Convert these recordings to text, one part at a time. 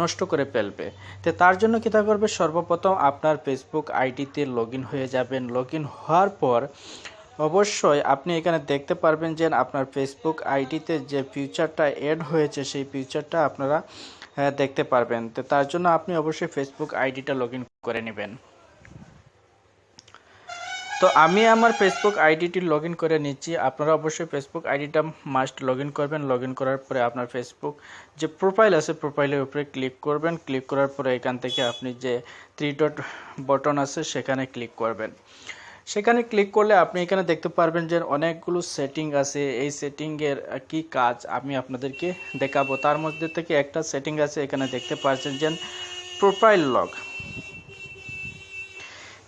নষ্ট করে ফেলবে। তো তার জন্য কী তা করবে? সর্বপ্রথম আপনার ফেসবুক আইডিতে লগ হয়ে যাবেন। লগ হওয়ার পর অবশ্যই আপনি এখানে দেখতে পারবেন যে আপনার ফেসবুক আইডিতে যে ফিউচারটা অ্যাড হয়েছে, সেই ফিউচারটা আপনারা দেখতে পারবেন। তো তার জন্য আপনি অবশ্যই ফেসবুক আইডিটা লগ করে নেবেন। তো আমি আমার ফেসবুক আইডিটি লগ ইন করে নিচ্ছি। আপনারা অবশ্যই ফেসবুক আইডিটা মাস্ট লগ ইন করবেন। লগ ইন করার পরে আপনার ফেসবুক যে প্রোফাইল আছে প্রোফাইলের উপরে ক্লিক করবেন। ক্লিক করার পরে এখান থেকে আপনি যে থ্রি ডট বটন আছে, সেখানে ক্লিক করবেন। সেখানে ক্লিক করলে আপনি এখানে দেখতে পারবেন যে অনেকগুলো সেটিং আছে। এই সেটিংয়ের কি কাজ আমি আপনাদেরকে দেখাবো। তার মধ্যে থেকে একটা সেটিং আছে, এখানে দেখতে পাচ্ছেন যে প্রোফাইল লগ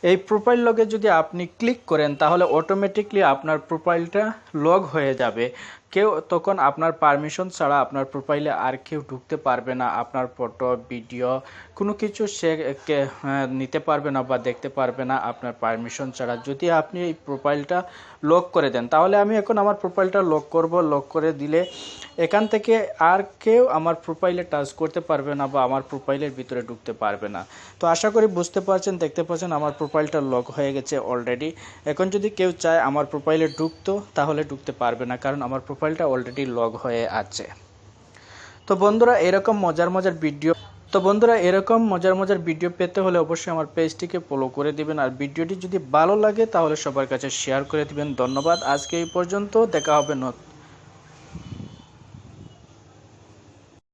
এই প্রোফাইল লগে যদি আপনি ক্লিক করেন তাহলে অটোমেটিকলি আপনার প্রোফাইলটা লগ হয়ে যাবে। কেউ তখন আপনার পারমিশন ছাড়া আপনার প্রোফাইলে আর কেউ ঢুকতে পারবে না আপনার ফটো ভিডিও কোনো কিছু সে হ্যাঁ, নিতে পারবে না বা দেখতে পারবে না আপনার পারমিশন ছাড়া। যদি আপনি এই প্রোফাইলটা লক করে দেন তাহলে আমি এখন আমার প্রোফাইলটা লক করব লক করে দিলে এখান থেকে আর কেউ আমার প্রোফাইলে টাচ করতে পারবে না বা আমার প্রোফাইলের ভিতরে ঢুকতে পারবে না। তো আশা করি বুঝতে পারছেন দেখতে পাচ্ছেন আমার প্রোফাইলটা লক হয়ে গেছে অলরেডি এখন যদি কেউ চায় আমার প্রোফাইলে ঢুকতো তাহলে ঢুকতে পারবে না কারণ আমার প্রোফাইলটা অলরেডি লগ হয়ে আছে। তো বন্ধুরা, এরকম মজার মজার ভিডিও তো বন্ধুরা, এরকম মজার মজার ভিডিও পেতে হলে অবশ্যই আমার পেজটিকে ফলো করে দিবেন। আর ভিডিওটি যদি ভালো লাগে, তাহলে সবার কাছে শেয়ার করে দিবেন। ধন্যবাদ। আজকে এই পর্যন্ত, দেখা হবে নত-